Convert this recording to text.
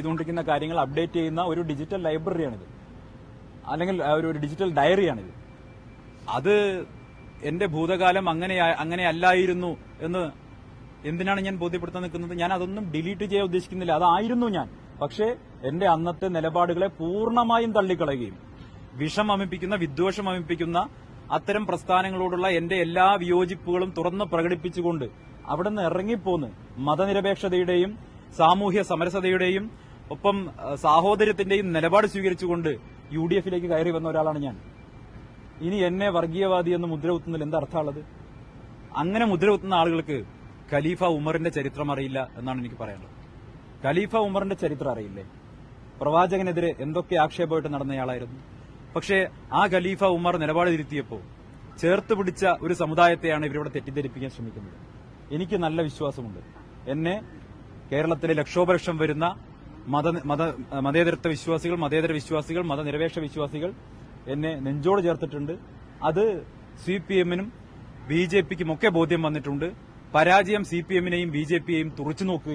ചെയ്തുകൊണ്ടിരിക്കുന്ന കാര്യങ്ങൾ അപ്ഡേറ്റ് ചെയ്യുന്ന ഒരു ഡിജിറ്റൽ ലൈബ്രറിയാണിത് അല്ലെങ്കിൽ ഒരു ഡിജിറ്റൽ ഡയറിയാണിത് അത് എന്റെ ഭൂതകാലം അങ്ങനെ അങ്ങനെ അല്ലായിരുന്നു എന്ന് എന്തിനാണ് ഞാൻ ബോധ്യപ്പെടുത്താൻ നിൽക്കുന്നത്? ഞാൻ അതൊന്നും ഡിലീറ്റ് ചെയ്യാൻ ഉദ്ദേശിക്കുന്നില്ല. അതായിരുന്നു ഞാൻ. പക്ഷേ എന്റെ അന്നത്തെ നിലപാടുകളെ പൂർണമായും തള്ളിക്കളയുകയും വിഷം അമിപ്പിക്കുന്ന വിദ്വേഷം അമിപ്പിക്കുന്ന അത്തരം പ്രസ്ഥാനങ്ങളോടുള്ള എന്റെ എല്ലാ വിയോജിപ്പുകളും തുറന്ന് പ്രകടിപ്പിച്ചുകൊണ്ട് അവിടെ നിന്ന് ഇറങ്ങിപ്പോന്ന് മതനിരപേക്ഷതയുടെയും സാമൂഹ്യ സമരസതയുടെയും ഒപ്പം സാഹോദര്യത്തിന്റെയും നിലപാട് സ്വീകരിച്ചുകൊണ്ട് യു ഡി എഫിലേക്ക് കയറി വന്ന ഒരാളാണ് ഞാൻ. ഇനി എന്നെ വർഗീയവാദി എന്ന് മുദ്ര കുത്തുന്നതിൽ എന്താർത്ഥമുള്ളത് അങ്ങനെ മുദ്ര കുത്തുന്ന ആളുകൾക്ക് ഖലീഫ ഉമറിന്റെ ചരിത്രം അറിയില്ല എന്നാണ് എനിക്ക് പറയാനുള്ളത്. ഖലീഫ ഉമറിന്റെ ചരിത്രം അറിയില്ലേ? പ്രവാചകനെതിരെ എന്തൊക്കെ ആക്ഷേപമായിട്ട് നടന്നയാളായിരുന്നു. പക്ഷേ ആ ഖലീഫ ഉമർ നിലപാട് തിരുത്തിയപ്പോൾ ചേർത്ത് പിടിച്ച ഒരു സമുദായത്തെയാണ് ഇവരിവിടെ തെറ്റിദ്ധരിപ്പിക്കാൻ ശ്രമിക്കുന്നത്. എനിക്ക് നല്ല വിശ്വാസമുണ്ട്. എന്നെ കേരളത്തിലെ ലക്ഷോപലക്ഷം വരുന്ന മത മത മതേതരത്വ വിശ്വാസികൾ മതേതര വിശ്വാസികൾ മതനിരപേക്ഷ വിശ്വാസികൾ എന്നെ നെഞ്ചോട് ചേർത്തിട്ടുണ്ട്. അത് സി പി എമ്മിനും ബി ജെ പിക്കും ഒക്കെ ബോധ്യം വന്നിട്ടുണ്ട്. പരാജയം സി പി എമ്മിനെയും ബി ജെ പിയെയും തുറച്ചു നോക്കുക